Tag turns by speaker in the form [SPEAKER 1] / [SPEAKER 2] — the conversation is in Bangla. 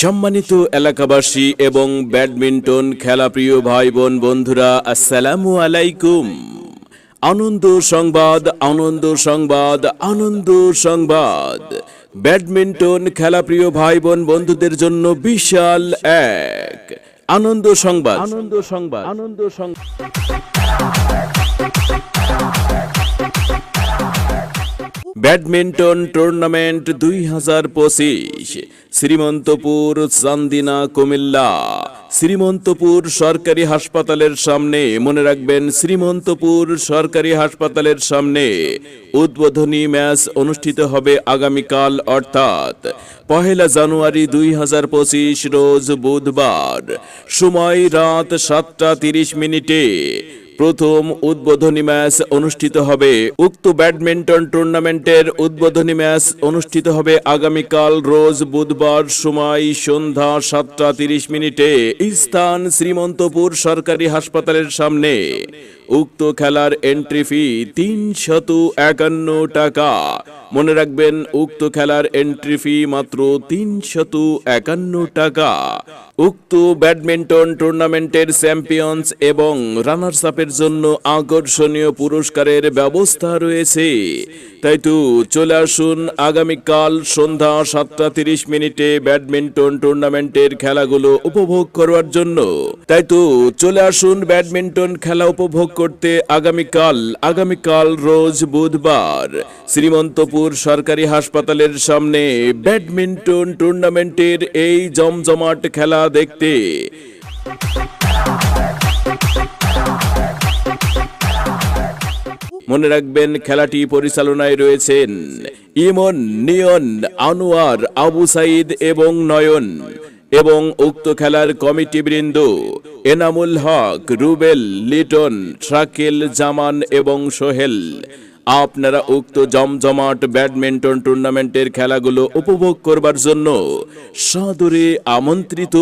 [SPEAKER 1] সম্মানিত এলাকাবাসী এবং ব্যাডমিন্টন খেলাপ্রিয় ভাই বোন বন্ধুরা আসসালামু আলাইকুম। আনন্দ সংবাদ আনন্দ সংবাদ আনন্দ সংবাদ। ব্যাডমিন্টন খেলাপ্রিয় ভাই বোন বন্ধুদের জন্য বিশাল এক আনন্দ সংবাদ। আনন্দ সংবাদ। আনন্দ সংবাদ। ব্যাডমিন্টন টুর্নামেন্ট দুই হাজার পঁচিশ, শ্রীমন্তপুর চান্দিনা কুমিল্লা। শ্রীমন্তপুর সরকারি হাসপাতালের সামনে, মনে রাখবেন, শ্রীমন্তপুর সরকারি হাসপাতালের সামনে উদ্বোধনী ম্যাচ অনুষ্ঠিত হবে আগামীকাল, অর্থাৎ পহেলা জানুয়ারি দুই হাজার পঁচিশ, রোজ বুধবার। সময় রাত সাতটা তিরিশ মিনিটে প্রথম উদ্বোধনী ম্যাচ অনুষ্ঠিত হবে। উক্ত ব্যাডমিন্টন টুর্নামেন্টের উদ্বোধনী ম্যাচ অনুষ্ঠিত হবে আগামীকাল রোজ বুধবার সময় সন্ধ্যা সাতটা তিরিশ মিনিটে। স্থান শ্রীমন্তপুর সরকারি হাসপাতালের সামনে। উক্ত খেলার এন্ট্রি ফি তিনশত একান্ন টাকা। মনে রাখবেন, উক্ত খেলার এন্ট্রি ফি মাত্র তিনশত একান্ন টাকা। উক্ত ব্যাডমিন্টন টুর্নামেন্টের চ্যাম্পিয়ন্স এবং রানার্স আপের জন্য আকর্ষণীয় পুরস্কারের ব্যবস্থা রয়েছে। তাই তো, চলে আসুন আগামীকাল সন্ধ্যা সাতটা তিরিশ মিনিটে ব্যাডমিন্টন টুর্নামেন্টের খেলাগুলো উপভোগ করার জন্য। তাই তো, চলে আসুন ব্যাডমিন্টন খেলা উপভোগ করতে আগামীকাল আগামীকাল রোজ বুধবার শ্রীমন্তপুর সরকারি হাসপাতালের সামনে ব্যাডমিন্টন টুর্নামেন্টের এই জমজমাট খেলা দেখতে। মনে রাখবেন, খেলাটি পরিচালনায় রয়েছেন ইমন, নিয়ন, আনোয়ার, আবু সাইদ এবং নয়ন এবং উক্ত খেলার কমিটি বৃন্দ এনামুল হক, রুবেল, লিটন, শাকিল, জামান এবং সোহেল। আপনারা উক্ত জমজমাট ব্যাডমিন্টন টুর্নামেন্টের খেলাগুলো উপভোগ করবার জন্য সাদরে আমন্ত্রিত।